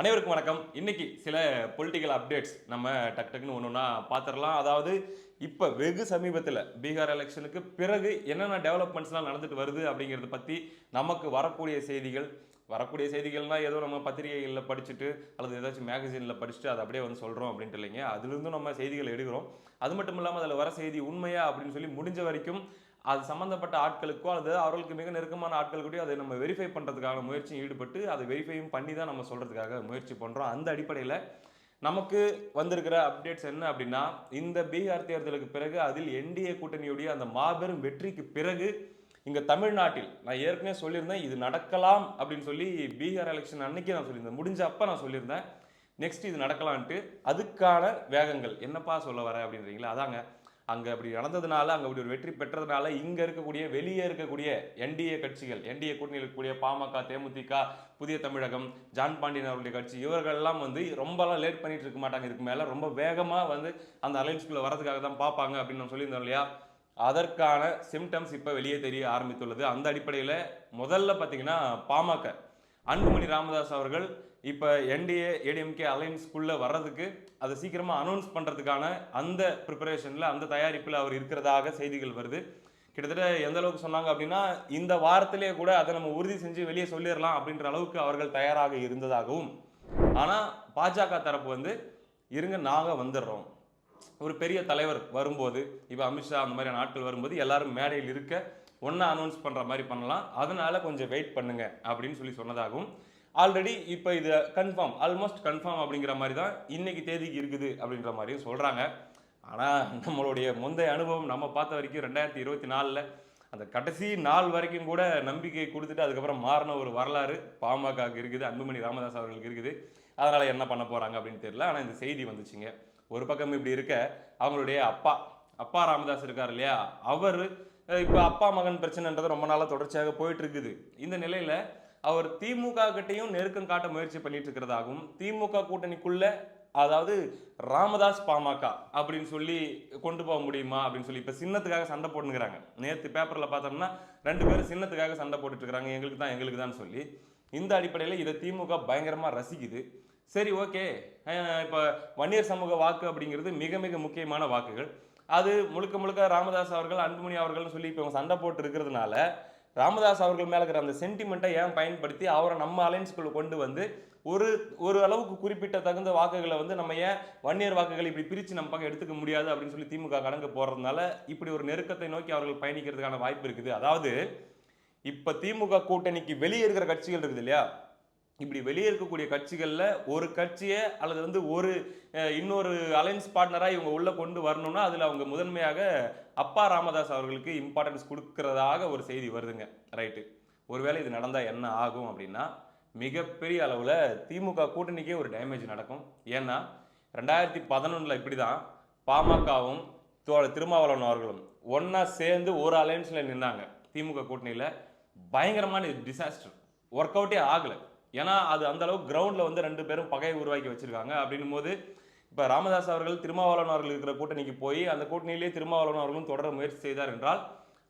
அனைவருக்கும் வணக்கம். இன்னைக்கு சில பொலிட்டிக்கல் அப்டேட்ஸ் நம்ம டக் டக்குன்னு ஒன்று ஒன்றா பார்த்துடலாம் அதாவது இப்போ வெகு சமீபத்தில் பீகார் எலெக்ஷனுக்கு பிறகு என்னென்ன டெவலப்மெண்ட்ஸ்லாம் நடந்துட்டு வருது அப்படிங்கிறத பற்றி நமக்கு வரக்கூடிய செய்திகள் வரக்கூடிய செய்திகள்னால் ஏதோ நம்ம பத்திரிகைகளில் படிச்சுட்டு அல்லது ஏதாச்சும் மேகசினில் படிச்சுட்டு அதை அப்படியே வந்து சொல்கிறோம் அப்படின்ட்டு இல்லைங்க. அதுலேருந்தும் நம்ம செய்திகள் எடுக்கிறோம். அது மட்டும் இல்லாமல் அதில் வர செய்தி உண்மையா அப்படின்னு சொல்லி முடிஞ்ச வரைக்கும் அது சம்மந்தப்பட்ட ஆட்களுக்கோ அல்லது அவர்களுக்கு மிக நெருக்கமான ஆட்களுக்கிட்டயோ அதை நம்ம வெரிஃபை பண்ணுறதுக்கான முயற்சியும் ஈடுபட்டு அதை வெரிஃபையும் பண்ணி தான் நம்ம சொல்கிறதுக்காக முயற்சி பண்ணுறோம் அந்த அடிப்படையில் நமக்கு வந்திருக்கிற அப்டேட்ஸ் என்ன அப்படின்னா இந்த பீகார் தேர்தலுக்கு பிறகு அதில் என்டிஏ கூட்டணியுடைய அந்த மாபெரும் வெற்றிக்கு பிறகு இங்கே தமிழ்நாட்டில் நான் ஏற்கனவே சொல்லியிருந்தேன் இது நடக்கலாம் அப்படின்னு சொல்லி பீகார் எலெக்ஷன் அன்னைக்கு நான் சொல்லியிருந்தேன். முடிஞ்ச அப்போ நான் சொல்லியிருந்தேன். நெக்ஸ்ட் இது நடக்கலான்ட்டு அதுக்கான வேகங்கள் என்னப்பா சொல்ல வர அப்படின்றீங்களா? அதாங்க அங்கே அப்படி நடந்ததுனால அங்கே அப்படி ஒரு வெற்றி பெற்றதுனால இங்கே இருக்கக்கூடிய வெளியே இருக்கக்கூடிய என்டிஏ கட்சிகள் என்டிஏ கூட்டணியில் இருக்கக்கூடிய பாமக தேமுதிக புதிய தமிழகம் ஜான் பாண்டியன் அவருடைய கட்சி இவர்கள்லாம் வந்து ரொம்பலாம் லேட் பண்ணிட்டு இருக்க மாட்டாங்க. இதுக்கு மேலே ரொம்ப வேகமாக வந்து அந்த அலைன்ஸ்குள்ளே வரதுக்காக தான் பார்ப்பாங்க அப்படின்னு நம்ம சொல்லியிருந்தோம் இல்லையா? அதற்கான சிம்டம்ஸ் இப்போ வெளியே தெரிய ஆரம்பித்துள்ளது. அந்த அடிப்படையில் முதல்ல பார்த்தீங்கன்னா பாமக. அன்புமணி ராமதாஸ் அவர்கள் இப்போ என்டிஏ ஏடிஎம்கே அலைன்ஸ்குள்ளே வர்றதுக்கு அதை சீக்கிரமாக அனௌன்ஸ் பண்ணுறதுக்கான அந்த ப்ரிப்பரேஷனில் அந்த தயாரிப்பில் அவர் இருக்கிறதாக செய்திகள் வருது. கிட்டத்தட்ட எந்த அளவுக்கு சொன்னாங்க அப்படின்னா இந்த வாரத்திலே கூட அதை நம்ம உறுதி செஞ்சு வெளியே சொல்லிடலாம் அப்படின்ற அளவுக்கு அவர்கள் தயாராக இருந்ததாகவும். ஆனால் பாஜக தரப்பு வந்து இருங்க நாங்கள் வந்துடுறோம். ஒரு பெரிய தலைவர் வரும்போது இப்போ அமித்ஷா அந்த மாதிரியான நாட்கள் வரும்போது எல்லாரும் மேடையில் இருக்க ஒன்றா அனௌன்ஸ் பண்ணுற மாதிரி பண்ணலாம். அதனால கொஞ்சம் வெயிட் பண்ணுங்க. அப்படின்னு சொல்லி சொன்னதாகவும் ஆல்ரெடி இப்போ இது கன்ஃபார்ம் ஆல்மோஸ்ட் கன்ஃபார்ம் அப்படிங்கிற மாதிரி தான் இன்னைக்கு தேதிக்கு இருக்குது அப்படின்ற மாதிரியும் சொல்கிறாங்க ஆனால் நம்மளுடைய முந்தைய அனுபவம் நம்ம பார்த்த வரைக்கும் ரெண்டாயிரத்தி இருபத்தி நாலில் அந்த கடைசி நாள் வரைக்கும் கூட நம்பிக்கை கொடுத்துட்டு அதுக்கப்புறம் மாறின ஒரு வரலாறு பாமகவுக்கு இருக்குது அன்புமணி ராமதாஸ் அவர்களுக்கு இருக்குது. அதனால் என்ன பண்ண போகிறாங்க அப்படின்னு தெரியல. ஆனால் இந்த செய்தி வந்துச்சுங்க. ஒரு பக்கம் இப்படி இருக்க அவங்களுடைய அப்பா அப்பா ராமதாஸ் இருக்கார் இல்லையா? அவர் இப்போ அப்பா மகன் பிரச்சனைன்றது ரொம்ப நாளாக தொடர்ச்சியாக போயிட்டு இருக்குது. இந்த நிலையில் அவர் திமுக கிட்டையும் நெருக்கம் காட்ட முயற்சி பண்ணிட்டு இருக்கிறதாகவும் திமுக கூட்டணிக்குள்ள அதாவது ராமதாஸ் பாமக அப்படின்னு சொல்லி கொண்டு போக முடியுமா அப்படின்னு சொல்லி இப்போ சின்னத்துக்காக சண்டை போட்டுங்கிறாங்க நேற்று பேப்பரில் பார்த்தோம்னா ரெண்டு பேரும் சின்னத்துக்காக சண்டை போட்டுட்டு இருக்காங்க எங்களுக்கு தான் எங்களுக்கு தான் சொல்லி. இந்த அடிப்படையில் இதை திமுக பயங்கரமாக ரசிக்குது. சரி ஓகே. இப்போ வன்னியர் சமூக வாக்கு அப்படிங்கிறது மிக மிக முக்கியமான வாக்குகள். அது முழுக்க முழுக்க ராமதாஸ் அவர்கள் அன்புமணி அவர்கள்னு சொல்லி இப்போ இவங்க சண்டை போட்டு இருக்கிறதுனால ராமதாஸ் அவர்கள் மேலே இருக்கிற அந்த சென்டிமெண்ட்டை ஏன் பயன்படுத்தி அவரை நம்ம அலைன்ஸ்குள்ள கொண்டு வந்து ஒரு ஒரு அளவுக்கு குறிப்பிட்ட தகுந்த வாக்குகளை வந்து நம்ம ஏன் வன்னியர் வாக்குகளை இப்படி பிரித்து நம்ம பக்கம் எடுத்துக்க முடியாது அப்படின்னு சொல்லி திமுக கடங்க போகிறதுனால இப்படி ஒரு நெருக்கத்தை நோக்கி அவர்கள் பயணிக்கிறதுக்கான வாய்ப்பு இருக்குது. அதாவது இப்போ திமுக கூட்டணிக்கு வெளியே இருக்கிற கட்சிகள் இருக்குது இல்லையா? இப்படி வெளியே இருக்கக்கூடிய கட்சிகளில் ஒரு கட்சியை அல்லது வந்து ஒரு இன்னொரு அலைன்ஸ் பார்ட்னராக இவங்க உள்ளே கொண்டு வரணும்னா அதில் அவங்க முதன்மையாக அப்பா ராமதாஸ் அவர்களுக்கு இம்பார்ட்டன்ஸ் கொடுக்கறதாக ஒரு செய்தி வருதுங்க. ரைட்டு ஒருவேளை இது நடந்தால் என்ன ஆகும் அப்படின்னா மிகப்பெரிய அளவில் திமுக கூட்டணிக்கே ஒரு டேமேஜ் நடக்கும். ஏன்னா ரெண்டாயிரத்தி பதினொன்றில் இப்படி தான் பாமகவும் திருமாவளவன் அவர்களும் ஒன்றா சேர்ந்து ஒரு அலைன்ஸில் நின்னாங்க. திமுக கூட்டணியில். பயங்கரமான டிசாஸ்டர் ஒர்க் அவுட்டே ஆகலை. ஏன்னா அது அந்த அளவுக்கு கிரவுண்டில் வந்து ரெண்டு பேரும் பகையை உருவாக்கி வச்சிருக்காங்க. அப்படின்னும் போது இப்போ ராமதாஸ் அவர்கள் திருமாவளவன் அவர்கள் இருக்கிற கூட்டணிக்கு போய் அந்த கூட்டணியிலேயே திருமாவளவன் அவர்களும் தொடர முயற்சி செய்தார் என்றால்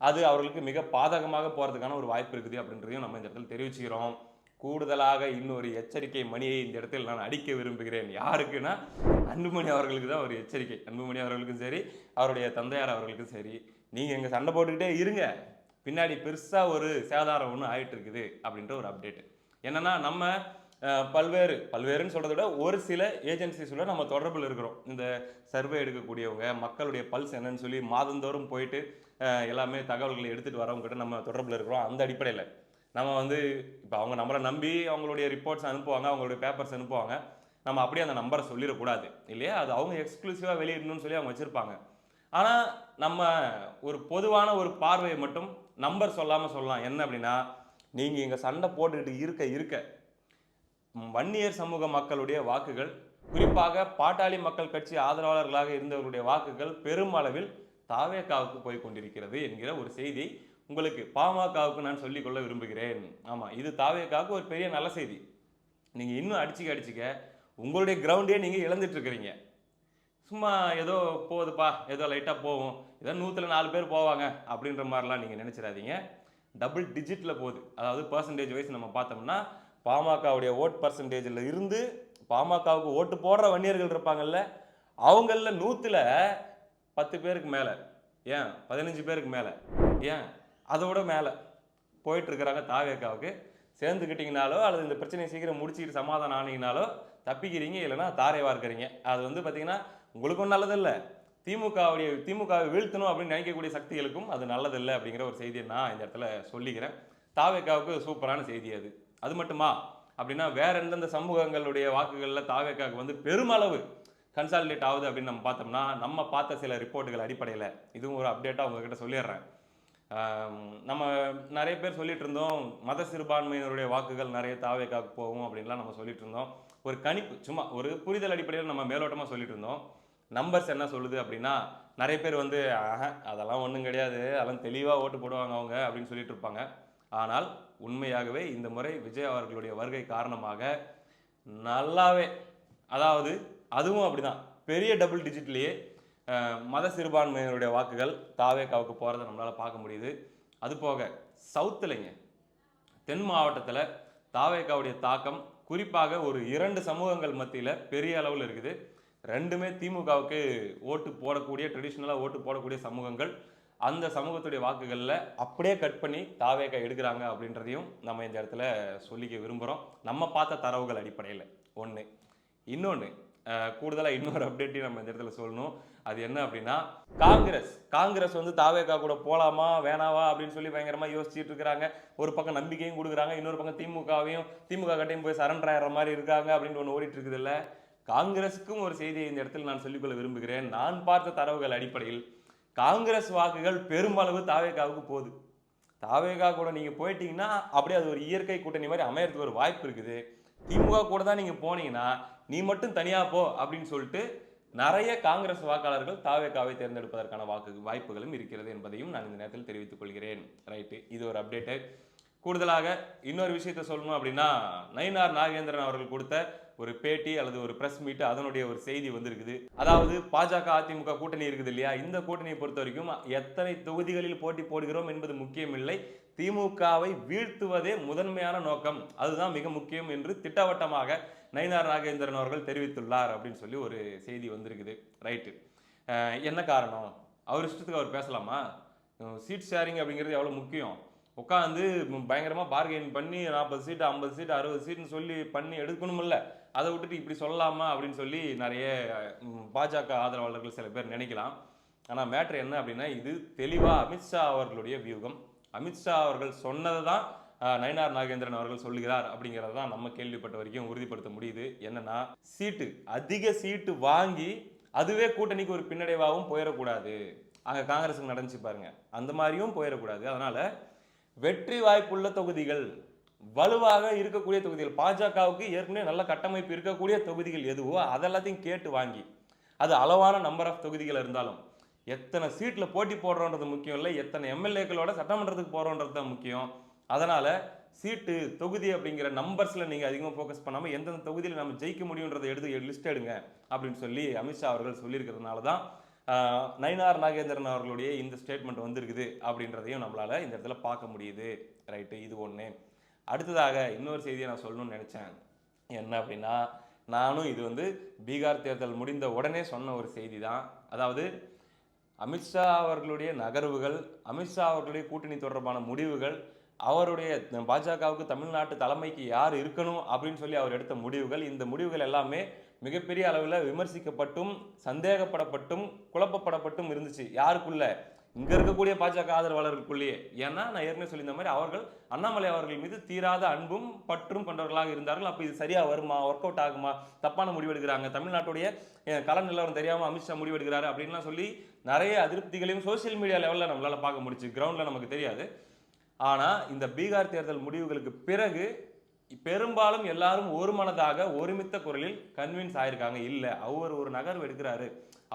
அது அவர்களுக்கு மிக பாதகமாக போகிறதுக்கான ஒரு வாய்ப்பு இருக்குது அப்படின்றதையும் நம்ம இந்த இடத்துல தெரிவிச்சுக்கிறோம். கூடுதலாக இன்னொரு எச்சரிக்கை மணியை இந்த இடத்தில் நான் அடிக்க விரும்புகிறேன். யாருக்குன்னா அன்புமணி அவர்களுக்கு தான் ஒரு எச்சரிக்கை. அன்புமணி அவர்களுக்கும் சரி அவருடைய தந்தையார் அவர்களுக்கும் சரி நீங்கள் எங்கள் சண்டை போட்டுக்கிட்டே இருங்க. பின்னாடி பெருசாக ஒரு சேதாரம் ஒன்று ஆகிட்டு இருக்குது அப்படின்ற ஒரு அப்டேட் என்னென்னா நம்ம பல்வேறு பல்வேறுன்னு சொல்கிறத விட ஒரு சில ஏஜென்சிஸோட நம்ம தொடர்பில் இருக்கிறோம். இந்த சர்வே எடுக்கக்கூடியவங்க மக்களுடைய பல்ஸ் என்னன்னு சொல்லி மாதந்தோறும் போயிட்டு எல்லாமே தகவல்களை எடுத்துகிட்டு வரவங்ககிட்ட நம்ம தொடர்பில் இருக்கிறோம். அந்த அடிப்படையில். நம்ம வந்து இப்போ அவங்க நம்மளை நம்பி அவங்களுடைய ரிப்போர்ட்ஸ் அனுப்புவாங்க அவங்களுடைய பேப்பர்ஸ் அனுப்புவாங்க. நம்ம அப்படியே அந்த நம்பரை சொல்லிடக்கூடாது இல்லையா? அது அவங்க எக்ஸ்க்ளூசிவாக வெளியிடணும்னு சொல்லி அவங்க வச்சுருப்பாங்க. ஆனால் நம்ம ஒரு பொதுவான ஒரு பார்வையை மட்டும் நம்பர் சொல்லாமல் சொல்லலாம். என்ன அப்படின்னா நீங்கள் இங்கே சண்டை போட்டுக்கிட்டு இருக்க இருக்க. வன்னியர் சமூக மக்களுடைய வாக்குகள் குறிப்பாக பாட்டாளி மக்கள் கட்சி ஆதரவாளர்களாக இருந்தவர்களுடைய வாக்குகள் பெருமளவில் தாவேக்காவுக்கு போய் கொண்டிருக்கிறது என்கிற ஒரு செய்தி உங்களுக்கு பாமகவுக்கு நான் சொல்லிக்கொள்ள விரும்புகிறேன். ஆமாம் இது தாவேக்காவுக்கு ஒரு பெரிய நல்ல செய்தி. நீங்கள் இன்னும் அடிச்சுக்க அடிச்சுக்க உங்களுடைய கிரவுண்டே நீங்கள் இழந்துட்டுருக்கிறீங்க சும்மா ஏதோ போகுதுப்பா ஏதோ லைட்டாக போகும் ஏதோ நூற்றில் நாலு பேர் போவாங்க அப்படின்ற மாதிரிலாம் நீங்கள் நினச்சிடாதீங்க. டபுள் டிஜிட்டில் போகுது. அதாவது பர்சன்டேஜ் வைஸ் நம்ம பார்த்தோம்னா பாமகவுடைய ஓட் பர்சன்டேஜில் இருந்து பாமகவுக்கு ஓட்டு போடுற வன்னியர்கள் இருப்பாங்கல்ல அவங்களில் நூற்றில் பத்து பேருக்கு மேலே. ஏன்? பதினஞ்சு பேருக்கு மேலே. ஏன்? அதோட மேலே. போயிட்டுருக்கிறாங்க தாவேக்காவுக்கு. சேர்ந்துக்கிட்டிங்கனாலோ அல்லது இந்த பிரச்சனையை சீக்கிரம் முடிச்சுக்கிட்டு சமாதானம் ஆனீங்கனாலோ தப்பிக்கிறீங்க இல்லைனா தாரை வார்க்குறீங்க. அது வந்து பார்த்திங்கன்னா உங்களுக்கும் நல்லதில்லை. திமுகவுடைய திமுகவை வீழ்த்தணும் அப்படின்னு நினைக்கக்கூடிய சக்திகளுக்கும் அது நல்லதில்லை அப்படிங்கிற ஒரு செய்தியை நான் இந்த இடத்துல சொல்லிக்கிறேன். தாவேக்காவுக்கு சூப்பரான செய்தி அது. அது மட்டுமா? அப்படின்னா வேற எந்தெந்த சமூகங்களுடைய வாக்குகளில் தாவேக்காவுக்கு வந்து பெருமளவு கன்சாலிடேட் ஆகுது அப்படின்னு நம்ம பார்த்தோம்னா நம்ம பார்த்த சில ரிப்போர்ட்டுகள் அடிப்படையில். இதுவும் ஒரு அப்டேட்டாக உங்ககிட்ட சொல்லிடுறேன். நம்ம நிறைய பேர் சொல்லிட்டு இருந்தோம் மத சிறுபான்மையினருடைய வாக்குகள் நிறைய தாவேக்காவுக்கு போகும் அப்படின்லாம் நம்ம சொல்லிட்டு இருந்தோம். ஒரு கணிப்பு சும்மா ஒரு புரிதல் அடிப்படையில் நம்ம மேலோட்டமாக சொல்லிட்டு இருந்தோம். நம்பர்ஸ் என்ன சொல்லுது அப்படின்னா நிறைய பேர் வந்து அதெல்லாம் ஒன்றும் கிடையாது. அதெல்லாம் தெளிவாக ஓட்டு போடுவாங்க அவங்க அப்படின்னு சொல்லிட்டு இருப்பாங்க. ஆனால் உண்மையாகவே இந்த முறை விஜய் அவர்களுடைய வருகை காரணமாக நல்லாவே அதாவது அதுவும் அப்படிதான். பெரிய டபுள் டிஜிட்லேயே மத சிறுபான்மையினருடைய வாக்குகள் தாவேக்காவுக்கு போகிறத நம்மளால் பார்க்க முடியுது. அது போக சவுத்துலைங்க தென் மாவட்டத்தில் தாவேக்காவுடைய தாக்கம் குறிப்பாக ஒரு இரண்டு சமூகங்கள் மத்தியில் பெரிய அளவில் இருக்குது. ரெண்டுமே திமுகவுக்கு ஓட்டு போடக்கூடிய ட்ரெடிஷ்னலாக ஓட்டு போடக்கூடிய சமூகங்கள். அந்த சமூகத்துடைய வாக்குகளில் அப்படியே கட் பண்ணி தாவேக எடுக்கிறாங்க அப்படின்றதையும் நம்ம இந்த இடத்துல சொல்லிக்க விரும்புகிறோம் நம்ம பார்த்த தரவுகள் அடிப்படையில். ஒன்று இன்னொன்று கூடுதலாக இன்னொரு அப்டேட்டையும் நம்ம இந்த இடத்துல சொல்லணும். அது என்ன அப்படின்னா காங்கிரஸ். காங்கிரஸ் வந்து தாவேக்கா கூட போகலாமா வேணாவா அப்படின்னு சொல்லி பயங்கரமாக யோசிச்சுட்டு இருக்கிறாங்க. ஒரு பக்கம் நம்பிக்கையும் கொடுக்குறாங்க இன்னொரு பக்கம் திமுகவையும் திமுக கட்டையும் போய் சரண்டர் ஆகிற மாதிரி இருக்காங்க அப்படின்னு ஒன்று ஓடிட்டு இருக்குது காங்கிரஸுக்கும் ஒரு செய்தியை இந்த இடத்தில் நான் சொல்லிக்கொள்ள விரும்புகிறேன். நான் பார்த்த தரவுகள் அடிப்படையில் காங்கிரஸ் வாக்குகள் பெருமளவு தாவேகாவுக்கு போகுது. தாவேகா கூட நீங்கள் போயிட்டீங்கன்னா அப்படியே அது ஒரு இயற்கை கூட்டணி மாதிரி அமையறதுக்கு ஒரு வாய்ப்பு இருக்குது. திமுக கூட தான் நீங்கள் போனீங்கன்னா நீ மட்டும் தனியாக போ அப்படின்னு சொல்லிட்டு நிறைய காங்கிரஸ் வாக்காளர்கள் தாவேகாவை தேர்ந்தெடுப்பதற்கான வாக்கு வாய்ப்புகளும் இருக்கிறது என்பதையும் நான் இந்த நேரத்தில் தெரிவித்துக் கொள்கிறேன். ரைட்டு. இது ஒரு அப்டேட்டு. கூடுதலாக இன்னொரு விஷயத்த சொல்லணும் அப்படின்னா நயினார் நாகேந்திரன் அவர்கள் கொடுத்த ஒரு பேட்டி அல்லது ஒரு ப்ரெஸ் மீட் அதனுடைய ஒரு செய்தி வந்திருக்குது. அதாவது பாஜக அதிமுக கூட்டணி இருக்குது இல்லையா? இந்த கூட்டணியை பொறுத்த வரைக்கும் எத்தனை தொகுதிகளில் போட்டி போடுகிறோம் என்பது முக்கியமில்லை திமுகவை வீழ்த்துவதே முதன்மையான நோக்கம். அதுதான் மிக முக்கியம் என்று திட்டவட்டமாக நயினார் நாகேந்திரன் அவர்கள் தெரிவித்துள்ளார் அப்படின்னு சொல்லி ஒரு செய்தி வந்திருக்குது. ரைட்டு என்ன காரணம்? அவர் இஷ்டத்துக்கு அவர் பேசலாமா? சீட் ஷேரிங் அப்படிங்கிறது எவ்வளோ முக்கியம்? உட்காந்து பயங்கரமாக பார்கெயின் பண்ணி நாற்பது சீட் ஐம்பது சீட் அறுபது சீட்னு சொல்லி பண்ணி எடுக்கணுமில்ல. அதை விட்டுட்டு இப்படி சொல்லலாமா அப்படின்னு சொல்லி நிறைய பாஜக ஆதரவாளர்கள் சில பேர் நினைக்கலாம். ஆனால் மேட்ரு என்ன அப்படின்னா இது தெளிவாக அமித்ஷா அவர்களுடைய வியூகம். அமித்ஷா அவர்கள் சொன்னதை தான் நயனார் நயினார் நாகேந்திரன் அவர்கள் சொல்லுகிறார் அப்படிங்கிறத தான் நம்ம கேள்விப்பட்ட வரைக்கும் உறுதிப்படுத்த முடியுது. என்னன்னா சீட்டு அதிக சீட்டு வாங்கி அதுவே கூட்டணிக்கு ஒரு பின்னடைவாகவும் போயிடக்கூடாது. அங்கே காங்கிரஸுக்கு நடந்துச்சு பாருங்க. அந்த மாதிரியும் போயிடக்கூடாது. அதனால் வெற்றி வாய்ப்புள்ள தொகுதிகள் வலுவாக இருக்கக்கூடிய தொகுதிகள். பாஜகவுக்கு ஏற்கனவே நல்ல கட்டமைப்பு இருக்கக்கூடிய தொகுதிகள் எதுவோ அதெல்லாத்தையும் கேட்டு வாங்கி அது அளவான நம்பர் ஆஃப் தொகுதிகள் இருந்தாலும் எத்தனை சீட்டில் போட்டி போடுறோன்றது முக்கியம் இல்லை எத்தனை எம்எல்ஏக்களோட சட்டமன்றத்துக்கு போகிறோன்றது தான் முக்கியம். அதனால் சீட்டு தொகுதி அப்படிங்கிற நம்பர்ஸில் நீங்கள் அதிகமாக ஃபோக்கஸ் பண்ணாமல் எந்தெந்த தொகுதியில் நம்ம ஜெயிக்க முடியுன்றதை எடுத்து லிஸ்ட் எடுங்க அப்படின்னு சொல்லி அமித்ஷா அவர்கள் சொல்லியிருக்கிறதுனால தான் நயினார் நாகேந்திரன் அவர்களுடைய இந்த ஸ்டேட்மெண்ட் வந்திருக்குது அப்படின்றதையும் நம்மளால் இந்த இடத்துல பார்க்க முடியுது. ரைட்டு இது ஒன்று அடுத்ததாக இன்னொரு செய்தியை நான் சொல்லணும்னு நினச்சேன். என்ன அப்படின்னா நானும் இது வந்து பீகார் தேர்தல் முடிந்த உடனே சொன்ன ஒரு செய்தி தான் அதாவது அமித்ஷா அவர்களுடைய நகர்வுகள் அமித்ஷா அவர்களுடைய கூட்டணி தொடர்பான முடிவுகள் அவருடைய பாஜகவுக்கு தமிழ்நாட்டு தலைமைக்கு யார் இருக்கணும் அப்படின்னு சொல்லி அவர் எடுத்த முடிவுகள் இந்த முடிவுகள் எல்லாமே மிகப்பெரிய அளவில் விமர்சிக்கப்பட்டும் சந்தேகப்படப்பட்டும் குழப்பப்படப்பட்டும் இருந்துச்சு. யாருக்குள்ள? இங்கே இருக்கக்கூடிய பாஜக ஆதரவாளர்களுக்குள்ளேயே. ஏன்னா நான் ஏற்கனவே சொல்லியிருந்த மாதிரி அவர்கள் அண்ணாமலை அவர்கள் மீது தீராத அன்பும் பற்றும் கொண்டவர்களாக இருந்தார்கள். அப்போ இது சரியாக வருமா? ஒர்க் அவுட் ஆகுமா? தப்பான முடிவெடுக்கிறாங்க தமிழ்நாட்டுடைய கலன் கள நிலவரம் தெரியாமல் அமித்ஷா முடிவெடுக்கிறாரு அப்படின்லாம் சொல்லி நிறைய அதிருப்திகளையும் சோஷியல் மீடியா லெவலில் நம்மளால் பார்க்க முடிச்சு. கிரவுண்டில் நமக்கு தெரியாது. ஆனால் இந்த பீகார் தேர்தல் முடிவுகளுக்கு பிறகு பெரும்பாலும் எல்லாரும் ஒரு மனதாக ஒருமித்த குரலில் கன்வின்ஸ் ஆயிருக்காங்க. இல்லை அவர் ஒரு நகர்வு எடுக்கிறாரு.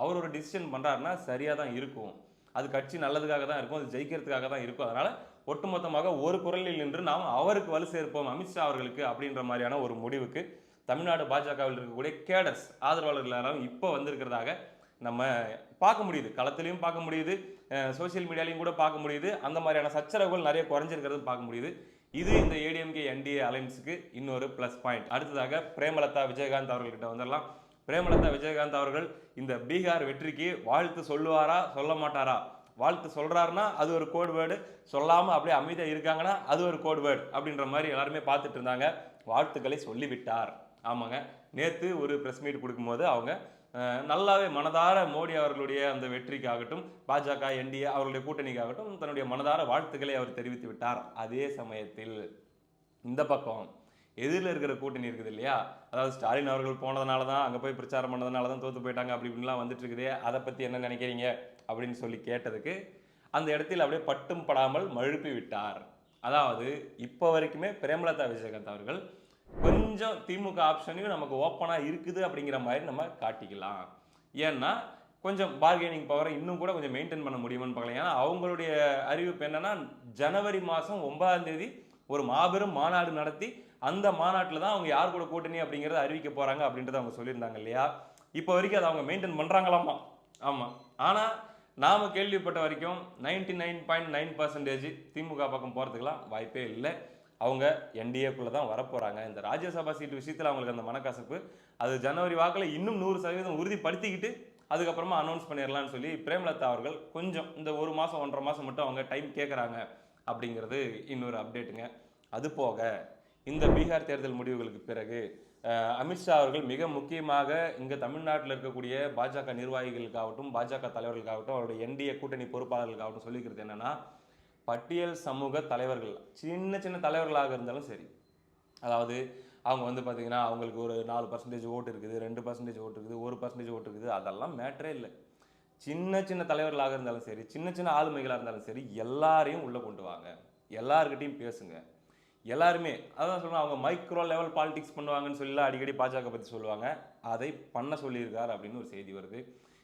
அவர் ஒரு டிசிஷன் பண்ணுறாருன்னா சரியாக தான் இருக்கும். அது கட்சி நல்லதுக்காக தான் இருக்கும் அது ஜெயிக்கிறதுக்காக தான் இருக்கும். அதனால் ஒட்டுமொத்தமாக ஒரு குரலில் நின்று நாம் அவருக்கு வலு சேர்ப்போம் அமித்ஷா அவர்களுக்கு அப்படின்ற மாதிரியான ஒரு முடிவுக்கு தமிழ்நாடு பாஜகவில் இருக்கக்கூடிய கேடர்ஸ் ஆதரவாளர்கள் எல்லாரும் இப்போ வந்திருக்கிறதாக நம்ம பார்க்க முடியுது. களத்திலையும் பார்க்க முடியுது சோஷியல் மீடியாலையும் கூட பார்க்க முடியுது. அந்த மாதிரியான சச்சரவுகள் நிறைய குறைஞ்சிருக்கிறது பார்க்க முடியுது. இது இந்த ஏடிஎம்கே என்டிஏ அலைன்ஸுக்கு இன்னொரு ப்ளஸ் பாயிண்ட் அடுத்ததாக பிரேமலதா விஜயகாந்த் அவர்கள்கிட்ட வந்துடலாம். பிரேமலதா விஜயகாந்த் அவர்கள் இந்த பீகார் வெற்றிக்கு வாழ்த்து சொல்லுவாரா சொல்ல மாட்டாரா? வாழ்த்து சொல்கிறாருன்னா அது ஒரு கோட் வேர்டு சொல்லாமல் அப்படியே அமைதியாக இருக்காங்கன்னா அது ஒரு கோட் வேர்டு அப்படின்ற மாதிரி எல்லாருமே பார்த்துட்டு இருந்தாங்க. வாழ்த்துக்களை சொல்லிவிட்டார். ஆமாங்க. நேற்று ஒரு ப்ரெஸ் மீட் கொடுக்கும்போது அவங்க நல்லாவே மனதார மோடி அவர்களுடைய அந்த வெற்றிக்காகட்டும் பாஜக என்டிஏ அவர்களுடைய கூட்டணிக்காகட்டும் தன்னுடைய மனதார வாழ்த்துக்களை அவர் தெரிவித்து விட்டார். அதே சமயத்தில் இந்த பக்கம் எதிரில் இருக்கிற கூட்டணி இருக்குது இல்லையா? அதாவது ஸ்டாலின் அவர்கள் போனதுனால தான் அங்கே போய் பிரச்சாரம் பண்ணதுனால தான் தோத்து போயிட்டாங்க அப்படி இப்படின்லாம் வந்துட்டு இருக்குதே அதை பற்றி என்ன நினைக்கிறீங்க? அப்படின்னு சொல்லி கேட்டதுக்கு அந்த இடத்தில் அப்படியே பட்டும் படாமல் மழுப்பி விட்டார். அதாவது இப்போ வரைக்குமே பிரேமலதா விஜயகாந்த் அவர்கள் கொஞ்சம் திமுக ஆப்ஷனையும் நமக்கு ஓப்பனாக இருக்குது அப்படிங்கிற மாதிரி நம்ம காட்டிக்கலாம். ஏன்னா கொஞ்சம் பார்கெனிங் பவரை இன்னும் கூட கொஞ்சம் மெயின்டைன் பண்ண முடியுமான்னு பார்க்கலாம் ஏன்னா அவங்களுடைய அறிவிப்பு என்னன்னா ஜனவரி மாதம் ஒன்பதாம் தேதி ஒரு மாபெரும் மாநாடு நடத்தி அந்த மாநாட்டில் தான் அவங்க யார் கூட கூட்டணி அப்படிங்கிறத அறிவிக்க போகிறாங்க அப்படின்றத அவங்க சொல்லியிருந்தாங்க இல்லையா? இப்போ வரைக்கும் அதை அவங்க மெயின்டைன் பண்ணுறாங்களாமா ஆமாம் ஆனால் நாம் கேள்விப்பட்ட வரைக்கும் ninety nine point nine percentage Thimuka பக்கம் போறதுக்கெல்லாம் வாய்ப்பே இல்லை. அவங்க என்டிஏக்குள்ளே தான் வரப்போகிறாங்க இந்த ராஜ்யசபா சீட்டு விஷயத்தில் அவங்களுக்கு அந்த மனக்கசப்பு அது ஜனவரி வாக்கில் இன்னும் நூறு சதவீதம் உறுதிப்படுத்திக்கிட்டு அதுக்கப்புறமா அனௌன்ஸ் பண்ணிடலாம்னு சொல்லி பிரேமலதா அவர்கள் கொஞ்சம் இந்த ஒரு மாதம் ஒன்றரை மாதம் மட்டும் அவங்க டைம் கேட்குறாங்க அப்படிங்கிறது இன்னொரு அப்டேட்டுங்க அது போக இந்த பீகார் தேர்தல் முடிவுகளுக்கு பிறகு அமித்ஷா அவர்கள் மிக முக்கியமாக இங்கே தமிழ்நாட்டில் இருக்கக்கூடிய பாஜக நிர்வாகிகளுக்காகட்டும் பாஜக தலைவர்களுக்காகட்டும் அவருடைய என்டிஏ கூட்டணி பொறுப்பாளர்களுக்காகட்டும் சொல்லிக்கிறது என்னன்னா பட்டியல் சமூக தலைவர்கள் சின்ன சின்ன தலைவர்களாக இருந்தாலும் சரி. அதாவது அவங்க வந்து பார்த்திங்கன்னா அவங்களுக்கு ஒரு நாலு பர்சன்டேஜ் ஓட்டு இருக்குது ரெண்டு பர்சன்டேஜ் ஓட்டு இருக்குது ஒரு பர்சன்டேஜ் ஓட்டு இருக்குது அதெல்லாம் மேட்டரே இல்லை. சின்ன சின்ன தலைவர்களாக இருந்தாலும் சரி சின்ன சின்ன ஆளுமைகளாக இருந்தாலும் சரி எல்லாரையும் உள்ளே கொண்டு வாங்க. எல்லாருக்கிட்டையும் பேசுங்க. எல்லாருமே அதான் சொல்லுவாங்க அவங்க மைக்ரோ லெவல் பாலிடிக்ஸ் பண்ணுவாங்கன்னு சொல்லி அடிக்கடி பாஜக பற்றி சொல்லுவாங்க. அதை பண்ண சொல்லியிருக்கார் அப்படின்னு ஒரு செய்தி வருது.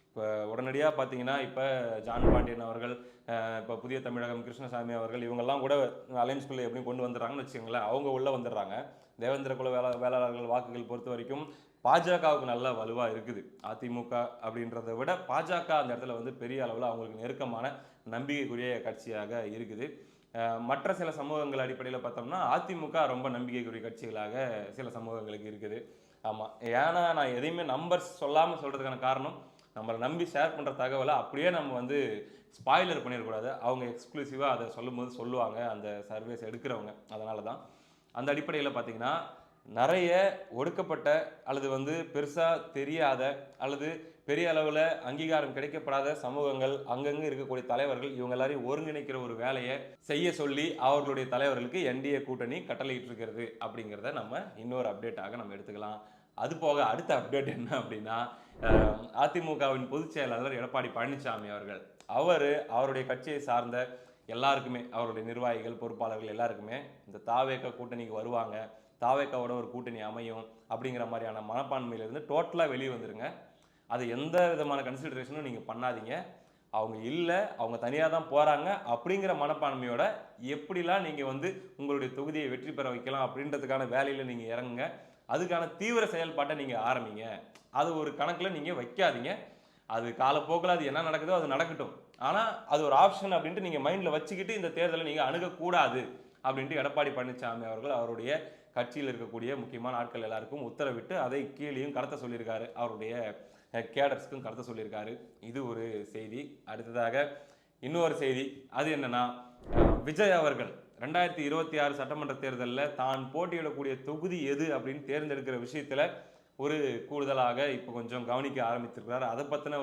இப்போ உடனடியாக பார்த்தீங்கன்னா இப்போ ஜான் பாண்டியன் அவர்கள் இப்போ புதிய தமிழகம் கிருஷ்ணசாமி அவர்கள் இவங்கெல்லாம் கூட அலைன்ஸ்குள்ளே எப்படி கொண்டு வந்துடுறாங்கன்னு வச்சுக்கோங்களேன் அவங்க உள்ளே வந்துடுறாங்க. தேவேந்திர குல வேளா வேளாளர்கள் வாக்குகள் பொறுத்த வரைக்கும் பாஜகவுக்கு நல்ல வலுவாக இருக்குது. அதிமுக அப்படின்றத விட பாஜக அந்த இடத்துல வந்து பெரிய அளவில் அவங்களுக்கு நெருக்கமான நம்பிக்கைக்குரிய கட்சியாக இருக்குது. மற்ற சில சமூகங்கள் அடிப்படையில் பார்த்தோம்னா அதிமுக ரொம்ப நம்பிக்கைக்குரிய கட்சிகளாக சில சமூகங்களுக்கு இருக்குது. ஆமாம் ஏன்னா நான் எதையுமே நம்பர்ஸ் சொல்லாமல் சொல்கிறதுக்கான காரணம் நம்மளை நம்பி ஷேர் பண்ணுற தகவலை அப்படியே நம்ம வந்து ஸ்பாய்லர் பண்ணிடக்கூடாது. அவங்க எக்ஸ்க்ளூசிவாக அதை சொல்லும்போது சொல்லுவாங்க. அந்த சர்வேஸ் எடுக்கிறவங்க. அதனால தான் அந்த அடிப்படையில் பார்த்தீங்கன்னா நிறைய ஒடுக்கப்பட்ட அல்லது வந்து பெருசாக தெரியாத அல்லது பெரிய அளவில் அங்கீகாரம் கிடைக்கப்படாத சமூகங்கள் அங்கங்கே இருக்கக்கூடிய தலைவர்கள் இவங்க எல்லாரையும் ஒருங்கிணைக்கிற ஒரு வேலையை செய்ய சொல்லி அவர்களுடைய தலைவர்களுக்கு என்டிஏ கூட்டணி கட்டளையிட்டு இருக்கிறது அப்படிங்கிறத நம்ம இன்னொரு அப்டேட்டாக நம்ம எடுத்துக்கலாம். அது போக அடுத்த அப்டேட் என்ன அப்படின்னா அதிமுகவின் பொதுச் செயலாளர் எடப்பாடி பழனிசாமி அவர்கள். அவர் அவருடைய கட்சியை சார்ந்த எல்லாருக்குமே அவருடைய நிர்வாகிகள் பொறுப்பாளர்கள் எல்லாருக்குமே இந்த தாவேக்க கூட்டணிக்கு வருவாங்க. தாவேக்காவோட ஒரு கூட்டணி அமையும் அப்படிங்கிற மாதிரியான மனப்பான்மையிலேருந்து டோட்டலாக வெளியே வந்துருங்க. அது எந்த விதமான கன்சிடரேஷனும் நீங்கள் பண்ணாதீங்க. அவங்க இல்லை அவங்க தனியாக தான் போகிறாங்க அப்படிங்கிற மனப்பான்மையோட எப்படிலாம் நீங்கள் வந்து உங்களுடைய தொகுதியை வெற்றி பெற வைக்கலாம் அப்படின்றதுக்கான வேலையில் நீங்கள் இறங்குங்க. அதுக்கான தீவிர செயல்பாட்டை நீங்கள் ஆரம்பிங்க. அது ஒரு கணக்கில் நீங்கள் வைக்காதீங்க. அது காலப்போக்கில் அது என்ன நடக்குதோ அது நடக்கட்டும். ஆனால் அது ஒரு ஆப்ஷன் அப்படின்ட்டு நீங்கள் மைண்டில் வச்சுக்கிட்டு இந்த தேர்தலை நீங்கள் அணுகக்கூடாது அப்படின்ட்டு எடப்பாடி பழனிசாமி அவர்கள் அவருடைய கட்சியில் இருக்கக்கூடிய முக்கியமான ஆட்கள் எல்லாருக்கும் உத்தரவிட்டு அதை கீழேயும் கடத்த சொல்லியிருக்காரு. அவருடைய கேடர்ஸ்க்கும் கடத்த சொல்லியிருக்காரு. இது ஒரு செய்தி. அடுத்ததாக இன்னொரு செய்தி. அது என்னன்னா விஜய் அவர்கள் ரெண்டாயிரத்தி இருபத்தி ஆறு சட்டமன்ற தேர்தலில் தான் போட்டியிடக்கூடிய தொகுதி எது அப்படின்னு தேர்ந்தெடுக்கிற விஷயத்தில் ஒரு கூடுதலாக இப்போ கொஞ்சம் கவனிக்க ஆரம்பிச்சிருக்காரு அதை பற்றின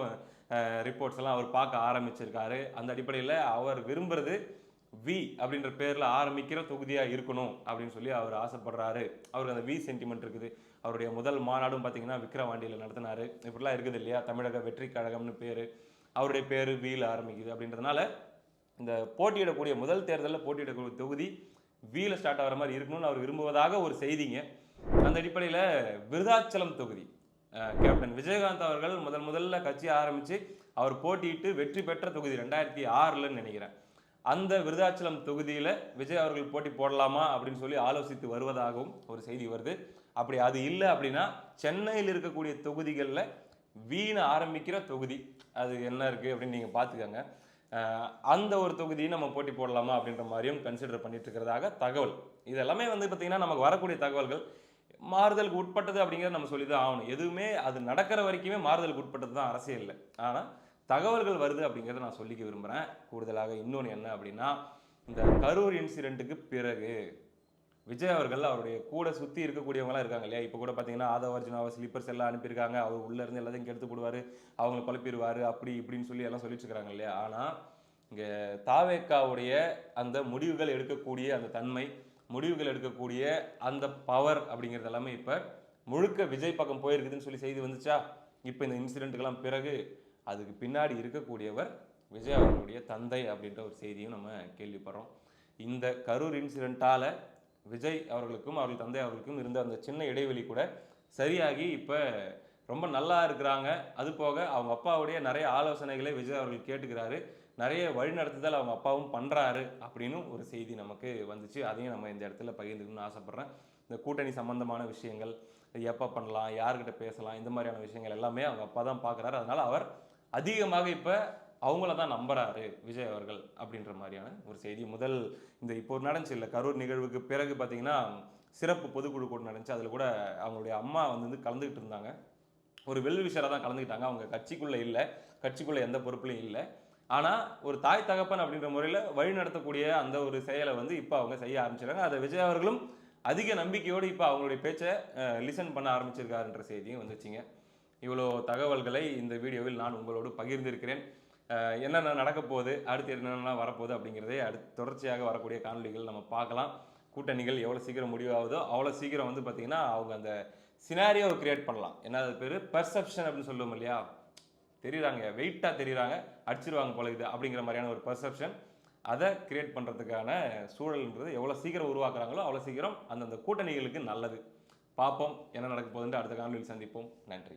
ரிப்போர்ட்ஸ் எல்லாம் அவர் பார்க்க ஆரம்பிச்சிருக்காரு. அந்த அடிப்படையில் அவர் விரும்புறது வி அப்படின்ற பேரில் ஆரம்பிக்கிற தொகுதியாக இருக்கணும் அப்படின்னு சொல்லி அவர் ஆசைப்படுறாரு. அவருக்கு அந்த வி சென்டிமெண்ட் இருக்குது. அவருடைய முதல் மாநாடும் பார்த்தீங்கன்னா விக்ரவாண்டியில் நடத்தினார். இப்படிலாம் இருக்குது இல்லையா? தமிழக வெற்றி கழகம்னு பேர். அவருடைய பேர் வியில் ஆரம்பிக்குது அப்படின்றதுனால இந்த போட்டியிடக்கூடிய முதல் தேர்தலில் போட்டியிடக்கூடிய தொகுதி வியில் ஸ்டார்ட் ஆகிற மாதிரி இருக்கணும்னு அவர் விரும்புவதாக ஒரு செய்திங்க. அந்த அடிப்படையில் விருதாச்சலம் தொகுதி கேப்டன் விஜயகாந்த் அவர்கள் முதல் முதல்ல கட்சி ஆரம்பித்து அவர் போட்டியிட்டு வெற்றி பெற்ற தொகுதி ரெண்டாயிரத்தி ஆறில்னு நினைக்கிறேன். அந்த விருதாச்சலம் தொகுதியில் விஜய் அவர்கள் போட்டி போடலாமா அப்படின்னு சொல்லி ஆலோசித்து வருவதாகவும் ஒரு செய்தி வருது. அப்படி அது இல்லை அப்படின்னா சென்னையில் இருக்கக்கூடிய தொகுதிகளில் வீண ஆரம்பிக்கிற தொகுதி. அது என்ன இருக்குது அப்படின்னு நீங்கள் பார்த்துக்கோங்க அந்த ஒரு தொகுதியை நம்ம போட்டி போடலாமா அப்படின்ற மாதிரியும் கன்சிடர் பண்ணிட்டு இருக்கிறதாக தகவல். இது எல்லாமே வந்து பார்த்தீங்கன்னா நமக்கு வரக்கூடிய தகவல்கள் மாறுதலுக்கு உட்பட்டது அப்படிங்கிறத நம்ம சொல்லி தான் ஆகணும். எதுவுமே அது நடக்கிற வரைக்குமே மாறுதலுக்கு உட்பட்டது தான் அரசியல் ஆனால் தகவல்கள் வருது அப்படிங்கிறத நான் சொல்லிக்க விரும்புகிறேன் கூடுதலாக இன்னொன்று என்ன அப்படின்னா இந்த கரூர் இன்சிடெண்ட்டுக்கு பிறகு விஜய் அவர்கள் அவருடைய கூட சுற்றி இருக்கக்கூடியவங்களாம் இருக்காங்க இல்லையா? இப்போ கூட பார்த்தீங்கன்னா ஆதவ அர்ஜுனாவை ஸ்லீப்பர்ஸ் எல்லாம் அனுப்பியிருக்காங்க. அவர் உள்ளேருந்து எல்லாத்தையும் கெடுத்து போடுவார். அவங்களை குழப்பிடுவார் அப்படி இப்படின்னு சொல்லி எல்லாம் சொல்லிட்டு இல்லையா? ஆனால் இங்கே தாவேக்காவுடைய அந்த முடிவுகள் எடுக்கக்கூடிய அந்த தன்மை முடிவுகள் எடுக்கக்கூடிய அந்த பவர் அப்படிங்கிறது எல்லாமே இப்போ முழுக்க விஜய் பக்கம் போயிருக்குதுன்னு சொல்லி செய்தி வந்துச்சா? இப்போ இந்த இன்சிடென்ட்டுக்கெல்லாம் பிறகு அதுக்கு பின்னாடி இருக்கக்கூடியவர் விஜய் அவர்களுடைய தந்தை அப்படின்ற ஒரு செய்தியும் நம்ம கேள்விப்படுறோம். இந்த கரூர் இன்சிடெண்ட்டால் விஜய் அவர்களுக்கும் அவர்கள் தந்தை அவர்களுக்கும் இருந்த அந்த சின்ன இடைவெளி கூட சரியாகி இப்போ ரொம்ப நல்லா இருக்கிறாங்க. அது போக அவங்க அப்பாவுடைய நிறைய ஆலோசனைகளை விஜய் அவர்கள் கேட்டுக்கிறாரு. நிறைய வழிநடத்துதல் அவங்க அப்பாவும் பண்ணுறாரு அப்படின்னு ஒரு செய்தி நமக்கு வந்துச்சு. அதையும் நம்ம இந்த இடத்துல பகிர்ந்துக்கணும்னு ஆசைப்பட்றேன். இந்த கூட்டணி சம்மந்தமான விஷயங்கள் எப்போ பண்ணலாம் யார்கிட்ட பேசலாம் இந்த மாதிரியான விஷயங்கள் எல்லாமே அவங்க அப்பா தான் பார்க்குறாரு அதனால் அவர் அதிகமாக இப்போ அவங்கள தான் நம்புறாரு விஜய் அவர்கள் அப்படின்ற மாதிரியான ஒரு செய்தி. முதல் இந்த இப்போ நடந்துச்சு இல்லை கரூர் நிகழ்வுக்கு பிறகு பார்த்தீங்கன்னா சிறப்பு பொதுக்குழு கூட்டம் நடந்துச்சு. அதில் கூட அவங்களுடைய அம்மா வந்து கலந்துக்கிட்டு இருந்தாங்க. ஒரு வெல்விஷராக தான் கலந்துக்கிட்டாங்க அவங்க கட்சிக்குள்ளே இல்லை கட்சிக்குள்ளே எந்த பொறுப்புலையும் இல்லை. ஆனால் ஒரு தாய் தகப்பன் அப்படின்ற முறையில் வழி நடத்தக்கூடிய அந்த ஒரு செயலை வந்து இப்போ அவங்க செய்ய ஆரம்பிச்சிருக்காங்க. அதை விஜய் அவர்களும் அதிக நம்பிக்கையோடு இப்போ அவங்களுடைய பேச்சை லிசன் பண்ண ஆரம்பிச்சிருக்காருன்ற செய்தியும் வந்துச்சுங்க. இவ்வளோ தகவல்களை இந்த வீடியோவில் நான் உங்களோடு பகிர்ந்திருக்கிறேன். என்னென்ன நடக்க போகுது அடுத்து என்னென்ன வரப்போகுது அப்படிங்கிறதே அடுத்து தொடர்ச்சியாக வரக்கூடிய காணொலிகள் நம்ம பார்க்கலாம். கூட்டணிகள் எவ்வளோ சீக்கிரம் முடிவாகுதோ அவ்வளோ சீக்கிரம் வந்து பார்த்திங்கன்னா அவங்க அந்த சினாரியோ கிரியேட் பண்ணலாம். என்ன அது பேர்? பர்செப்ஷன் அப்படின்னு சொல்லுவோம் இல்லையா? தெரியுறாங்க வெயிட்டாக தெரியுறாங்க அடிச்சிருவாங்க போல இது அப்படிங்கிற மாதிரியான ஒரு பர்செப்ஷன் அதை கிரியேட் பண்ணுறதுக்கான சூழல்ன்றது எவ்வளோ சீக்கிரம் உருவாக்குறாங்களோ அவ்வளோ சீக்கிரம் அந்தந்த கூட்டணிகளுக்கு நல்லது. பார்ப்போம் என்ன நடக்க போகுதுன்ட்டு அடுத்த காணொலியில் சந்திப்போம். நன்றி.